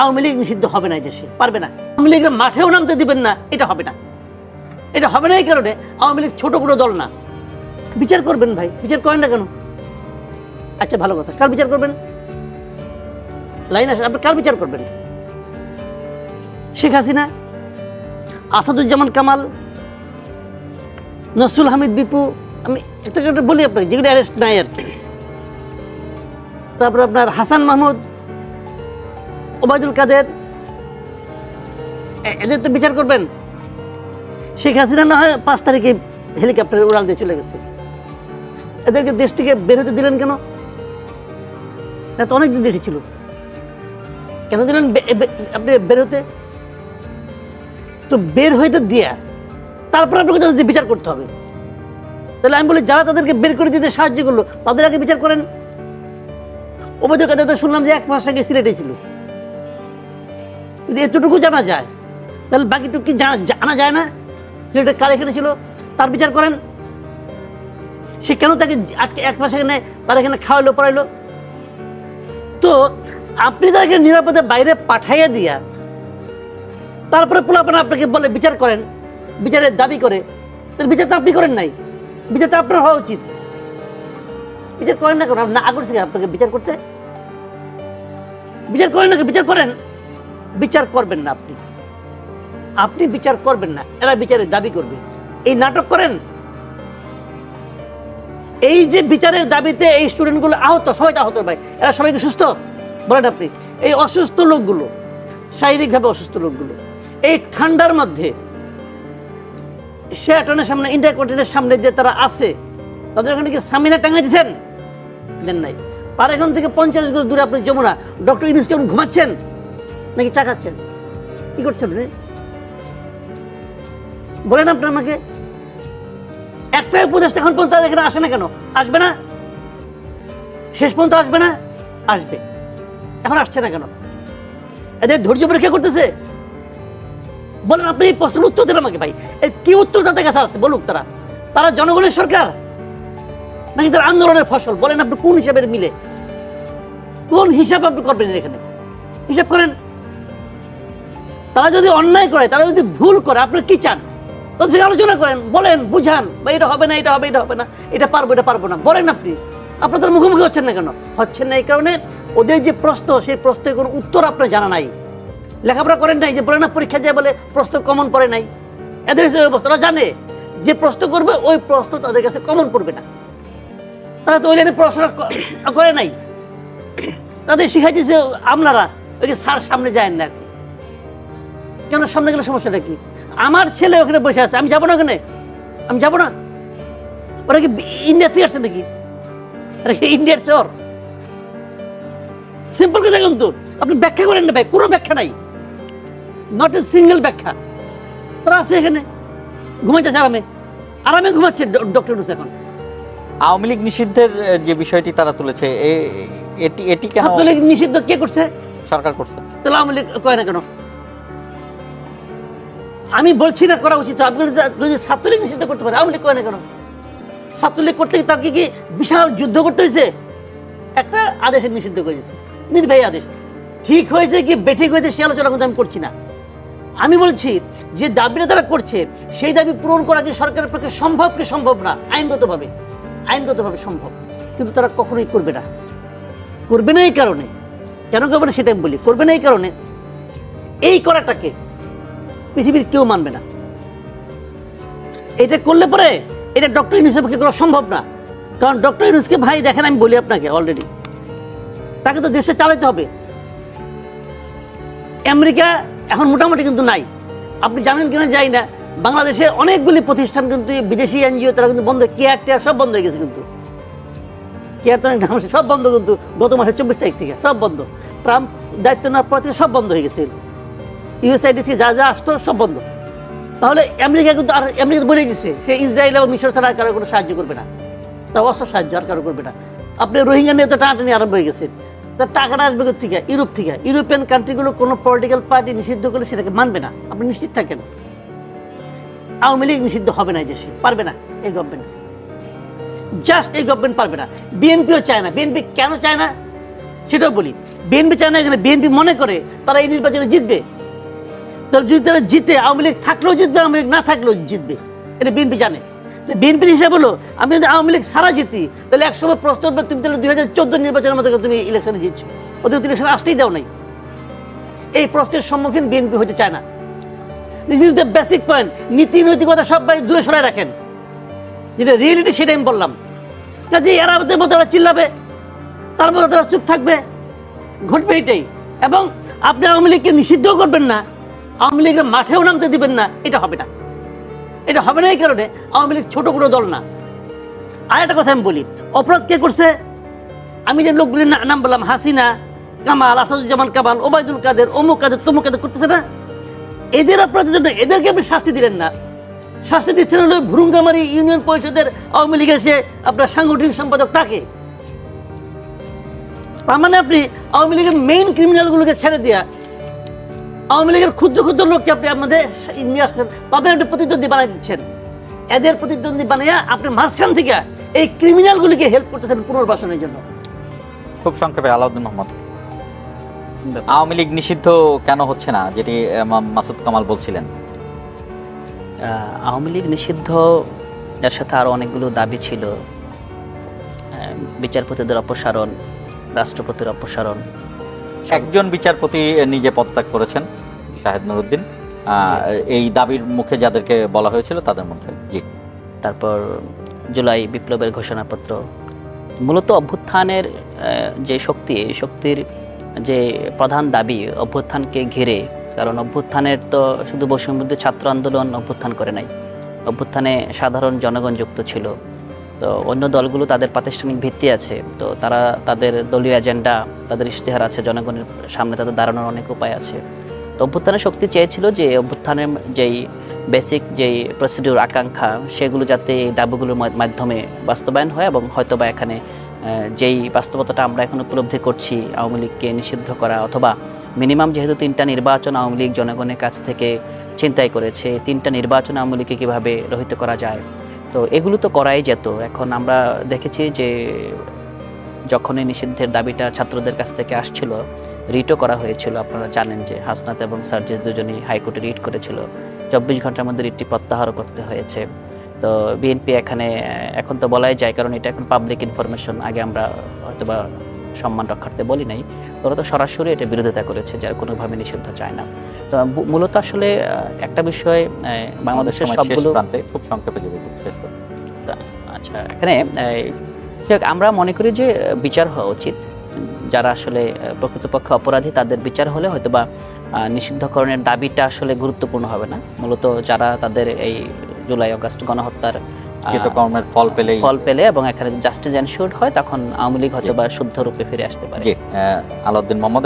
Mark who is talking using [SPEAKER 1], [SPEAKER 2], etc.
[SPEAKER 1] আওয়ামী লীগ নিষিদ্ধ হবে না দেশে, পারবে না। আওয়ামী লীগের মাঠেও নামতে দিবেন না, এটা হবে না। এটা হবে না এই কারণে আওয়ামী লীগ ছোট কোনো দল না। বিচার করবেন ভাই, বিচার করেন না কেন? আচ্ছা ভালো কথা। কার বিচার করবেন? লাইন আসে আপনি কার বিচার করবেন? শেখ হাসিনা, আসাদুজ্জামান কামাল, নসরুল হামিদ বিপু, আমি একটা বলি আপনাকে, যেগুলো অ্যারেস্ট নাই আর তারপর আপনার হাসান মাহমুদ ওবায়দুল কাদের এদের তো বিচার করবেন। শেখ হাসিনা না হয় পাঁচ তারিখে হেলিকপ্টারে উড়াল দিয়ে চলে গেছে। এদেরকে দেশ থেকে বের হতে দিলেন কেন? এরা তো অনেকদিন দেশে ছিল। কেন দিলেন আপনি বের হতে? তো বের হইতে দিয়া তারপর আপনাকে তাদের বিচার করতে হবে। তাহলে আমি বলি, যারা তাদেরকে বের করে দিতে সাহায্য করল, তাদের আগে বিচার করেন। ওবায়দুল কাদের তো শুনলাম যে এক মাস আগে সিলেটে ছিল। যদি এতটুকু জানা যায়, তাহলে বাকিটুকু কি জানা যায় না? সিলেটে কার এখানে ছিল? তার বিচার করেন। সে কেন তাকে আটকে এক মাস এখানে তার এখানে খাওয়াইলো, পড়াইলো? তো আপনি তাকে নিরাপদে বাইরে পাঠাইয়া দিয়া, তারপরে পোলাপান আপনাকে বলে বিচার করেন, বিচারের দাবি করে। তাহলে বিচার তো আপনি করেন নাই। বিচার তো আপনার হওয়া উচিত। বিচার করেন না কেন? না আগরছি আপনাকে বিচার করতে? বিচার করেন না বিচার করেন। বিচার করবেন না আপনি। আপনি বিচার করবেন না, এরা বিচারের দাবি করবে। এই নাটক করেন? এই যে বিচারের দাবিতে এই স্টুডেন্টগুলো আহত, সবাই আহত ভাই, এরা সবাই কি সুস্থ? বলেন আপনি, এই অসুস্থ লোকগুলো, শারীরিকভাবে অসুস্থ লোকগুলো, এই ঠান্ডার মধ্যে, শেয়াটনের সামনে ইন্ডিয়া কন্টিনের সামনে যে তারা আছে, তাদের ওখানে কি সামিনা টাঙা দিচ্ছেন দেন নাই। আর এখান থেকে পঞ্চাশ গজ দূরে আপনি যমুনা, ডক্টর ইউনুস কেমন ঘুমাচ্ছেন? নাকি চাকাচ্ছেন কি করছেন আপনি? বলেন আপনি আমাকে। একটা উপদেশ এখন পর্যন্ত এখানে আসে না কেন? আসবে না? শেষ পর্যন্ত আসবে না? আসবে। এখন আসছে না কেন? এদের ধৈর্য পরীক্ষা করতেছে? বলেন আপনি এই প্রশ্নের উত্তর দেন আমাকে ভাই। কি উত্তর তাদের কাছে আছে বলুক তারা? তারা জনগণের সরকার? নাকি তারা আন্দোলনের ফসল? বলেন আপনি কোন হিসাবের মিলে? কোন হিসাব আপনি করবেন এখানে? হিসাব করেন। তারা যদি অন্যায় করে, তারা যদি ভুল করে আপনি কি চান? তাদের সঙ্গে আলোচনা করেন, বলেন, বুঝান বা এটা হবে না, এটা হবে এটা হবে না, এটা পারব এটা পারব না। বলেন আপনি। আপনাদের মুখোমুখি হচ্ছেন না কেন? হচ্ছেন না এই কারণে ওদের যে প্রশ্ন, সেই প্রশ্নের কোনো উত্তর আপনার জানা নাই। লেখাপড়া করেন নাই, যে বলে না, পরীক্ষা যায় বলে প্রশ্ন কমন পড়ে নাই। এদের অবস্থা জানে যে প্রশ্ন করবে, ওই প্রশ্ন তাদের কাছে কমন পড়বে না। তারা তো ওই লাইনে পড়াশোনা করে নাই। তাদের শিখাইতেছে আমলারা, ওই যে স্যার সামনে যায় না। কেন সামনে গেলে সমস্যাটা কি? আমার ছেলে ওখানে বসে আছে আমি যাব না ওখানে? আমি যাব না? ওরা কি ইন্ডিয়া থেকে আসছে নাকি? ওরা কি ইন্ডিয়ার চর? সিম্পল কথা কিন্তু। আপনি ব্যাখ্যা করেন না ভাই কোনো ব্যাখ্যা নাই। নট এ সিঙ্গেল ব্যাখ্যা। তারা আছে এখানে। ঘুমাইতেছে আরামে। আরামে ঘুমাচ্ছে ডক্টর নুস এখন।
[SPEAKER 2] আওয়ামী লীগ নিষিদ্ধের যে বিষয়টি তারা তুলেছে এ- এটি এটি কেন
[SPEAKER 1] নিষিদ্ধ কে করছে?
[SPEAKER 2] সরকার করছে?
[SPEAKER 1] তাহলে আওয়ামী লীগ কয় না কেন? আমি বলছি না করা উচিত, আপনি ছাত্রলীগ নিষিদ্ধ করতে পারে আওয়ামী লীগ কয় না কেন? ছাত্রলীগ করতে গিয়ে তার কি কি বিশাল যুদ্ধ করতে হয়েছে? একটা আদেশে নিষিদ্ধ করেছে নির্বাহী আদেশ। ঠিক হয়েছে কি বেঠিক হয়েছে সে আলোচনা কিন্তু আমি করছি না। আমি বলছি যে দাবিটা তারা করছে, সেই দাবি পূরণ করা যে সরকারের পক্ষে সম্ভব কি সম্ভব না? আইনগতভাবে আইনগতভাবে সম্ভব। কিন্তু তারা কখনোই করবে না। করবে না এই কারণে। কেন করবে না সেটা আমি বলি। করবে না এই কারণে। এই করাটাকে পৃথিবীর কেউ মানবে না। এটা করলে পরে এটা ডক্টর ইউনুসের পক্ষে করা সম্ভব না। কারণ ডক্টর ইউনুসকে ভাই দেখেন, আমি বলি আপনাকে অলরেডি তাকে তো দেশে চালাতে হবে। আমেরিকা এখন মোটামুটি কিন্তু নাই। আপনি জানেন কিনা যাই না। বাংলাদেশে অনেকগুলি প্রতিষ্ঠান কিন্তু, বিদেশি এনজিও, তারা কিন্তু বন্ধ কেয়ার টেয়ার সব বন্ধ হয়ে গেছে কিন্তু। কেয়ার অনেক নাম সব বন্ধ কিন্তু, গত মাসের চব্বিশ তারিখ থেকে সব বন্ধ। ট্রাম্প দায়িত্ব নেওয়ার পর থেকে সব বন্ধ হয়ে গেছে। ইউএসআইডি থেকে যা যা আসতো সব বন্ধ। তাহলে আমেরিকা কিন্তু আর আমেরিকা বলে দিচ্ছে সে ইসরায়েল এবং মিশর ছাড়া কারও কোনো সাহায্য করবে না। তা অস্ত্র সাহায্য আর কারও করবে না। আপনি রোহিঙ্গা নিয়ে তো টানাটানি আরম্ভ হয়ে গেছে। তা টাকাটা আসবে থেকে ইউরোপ থেকে। ইউরোপিয়ান কান্ট্রিগুলো কোনো পলিটিক্যাল পার্টি নিষিদ্ধ করলে সেটাকে মানবে না। আপনি নিশ্চিত থাকেন? আওয়ামী লীগ নিষিদ্ধ হবে না এই দেশে। পারবে না এই গভর্নমেন্ট জাস্ট এই গভর্নমেন্ট পারবে না। বিএনপিও চায় না। বিএনপি কেন চায় না? সেটাও বলি। বিএনপি চায় না এখানে। বিএনপি মনে করে তারা এই নির্বাচনে জিতবে। তাহলে যদি তারা জিতে, আওয়ামী লীগ থাকলেও জিতবে, আওয়ামী লীগ না থাকলেও জিতবে। এটা বিএনপি জানে। তো বিএনপির হিসাবে হলো, আমি যদি আওয়ামী লীগ সারা জিতি, তাহলে একসময় প্রশ্ন উঠবে, তুমি তাহলে দুই হাজার চোদ্দ নির্বাচনের মতো তুমি ইলেকশনে জিতছো। ওদের ইলেকশন আসতেই দাও নাই। এই প্রশ্নের সম্মুখীন বিএনপি হতে চায় না। This is the basic point নীতি, নৈতিকতা সবাই দূরে সরাই রাখেন। যেটা রিয়েলিটি সেটা আমি বললাম। কাজে এরা আমাদের মতো ওরা চিল্লাবে, তার মধ্যে তারা চুপ থাকবে, ঘটবে এটাই। এবং আপনি আওয়ামী লীগকে নিষিদ্ধও করবেন না আওয়ামী লীগের মাঠেও নামতে দিবেন না, এটা হবে না। এটা হবে না এই কারণে আওয়ামী লীগ ছোট কোনো দল না। আর একটা কথা আমি বলি, অপরাধ কে করছে? আমি যে লোকগুলির নাম বললাম, হাসিনা, কামাল, আসাদুজ্জামান কামাল, ওবায়দুল কাদের অমুক কাদের তমুক কাদের করতেছে না? এদের অপরাধের জন্য এদেরকে আপনি শাস্তি দিলেন না। শাস্তি দিচ্ছেন হলো ভুরুঙ্গামারি ইউনিয়ন পরিষদের আওয়ামী লীগের সে আপনার সাংগঠনিক সম্পাদক তাকে। তার মানে আপনি আওয়ামী লীগের মেইন ক্রিমিনালগুলোকে ছেড়ে দিয়া আওয়ামী লীগের ক্ষুদ্র ক্ষুদ্র লোককে আপনি আপনাদের নিয়ে আসছেন তাদের একটা প্রতিদ্বন্দ্বী বানাই দিচ্ছেন। এদের প্রতিদ্বন্দ্বী বানাইয়া আপনি মাঝখান থেকে এই ক্রিমিনালগুলিকে হেল্প করতেছেন পুনর্বাসনের জন্য।
[SPEAKER 2] খুব সংক্ষেপে আলাউদ্দিন মোহাম্মদ। আওয়ামী লীগ নিষিদ্ধ কেন হচ্ছে না যেটি মাসুদ কামাল বলছিলেন?
[SPEAKER 3] আহ, আওয়ামী লীগ নিষিদ্ধ এর সাথে আরও অনেকগুলো দাবি ছিল। আহ, বিচারপতিদের অপসারণ রাষ্ট্রপতির অপসারণ।
[SPEAKER 2] একজন বিচারপতি নিজে পদত্যাগ করেছেন শাহেদ নুরুদ্দিন। এই দাবির মুখে যাদেরকে বলা হয়েছিল তাদের মধ্যে। জি।
[SPEAKER 3] তারপর জুলাই বিপ্লবের ঘোষণাপত্র। মূলত অভ্যুত্থানের যে শক্তি এই শক্তির যে প্রধান দাবি অভ্যুত্থানকে ঘিরে কারণ অভ্যুত্থানের তো শুধু বৈষম্যবিরোধী ছাত্র আন্দোলন অভ্যুত্থান করে নাই। অভ্যুত্থানে সাধারণ জনগণ যুক্ত ছিল। তো অন্য দলগুলো তাদের প্রাতিষ্ঠানিক ভিত্তি আছে। তো তারা তাদের দলীয় এজেন্ডা, তাদের ইশতেহার আছে, জনগণের সামনে তাদের দাঁড়ানোর অনেক উপায় আছে। তো অভ্যুত্থানের শক্তি চেয়েছিল যে অভ্যুত্থানের যেই বেসিক যেই প্রসিডিউর আকাঙ্ক্ষা, সেগুলো যাতে এই দাবিগুলোর মাধ্যমে বাস্তবায়ন হয় এবং হয়তোবা এখানে যেই বাস্তবতাটা আমরা এখন উপলব্ধি করছি, আওয়ামী লীগকে নিষিদ্ধ করা অথবা মিনিমাম যেহেতু তিনটা নির্বাচন আওয়ামী লীগ জনগণের কাছ থেকে চিন্তাই করেছে তিনটা নির্বাচন আওয়ামী লীগকে কীভাবে রহিত করা যায় তো এগুলো তো করাই যেত। এখন আমরা দেখেছি যে যখনই নিষিদ্ধের দাবিটা ছাত্রদের কাছ থেকে আসছিল রিটও করা হয়েছিল। আপনারা জানেন যে হাসনাত এবং সার্জেস দুজনই হাইকোর্টে রিট করেছিল। চব্বিশ ঘণ্টার মধ্যে রিটটি প্রত্যাহার করতে হয়েছে। তো বিএনপি এখানে, এখন তো বলাই যায়, কারণ এটা এখন পাবলিক ইনফরমেশন আগে আমরা হয়তোবা সম্মান রক্ষার্থে বলি নাই ওরা তো সরাসরি এটা বিরোধিতা করেছে যার কোনোভাবে নিষিদ্ধ চায় না। তো মূলত আসলে একটা বিষয় বাংলাদেশের সবগুলো
[SPEAKER 2] প্রান্তে খুব সংক্ষেপে যদি শেষ
[SPEAKER 3] আচ্ছা এখানে আমরা মনে করি যে বিচার হওয়া উচিত। যারা আসলে প্রকৃতপক্ষে অপরাধী তাদের বিচার হলে হয়তোবা আহ, নিষিদ্ধকরণের দাবিটা আসলে গুরুত্বপূর্ণ হবে না। মূলত যারা তাদের এই জুলাই অগাস্ট গণহত্যার
[SPEAKER 2] কৃতকর্মের ফল পেলে
[SPEAKER 3] ফল পেলে এবং এখানে জাস্টিস এনশিওর্ড হয় তখন আওয়ামী লীগ হয়তো বা শুদ্ধ রূপে ফিরে আসতে পারে।
[SPEAKER 2] আলাউদ্দিন মোহাম্মদ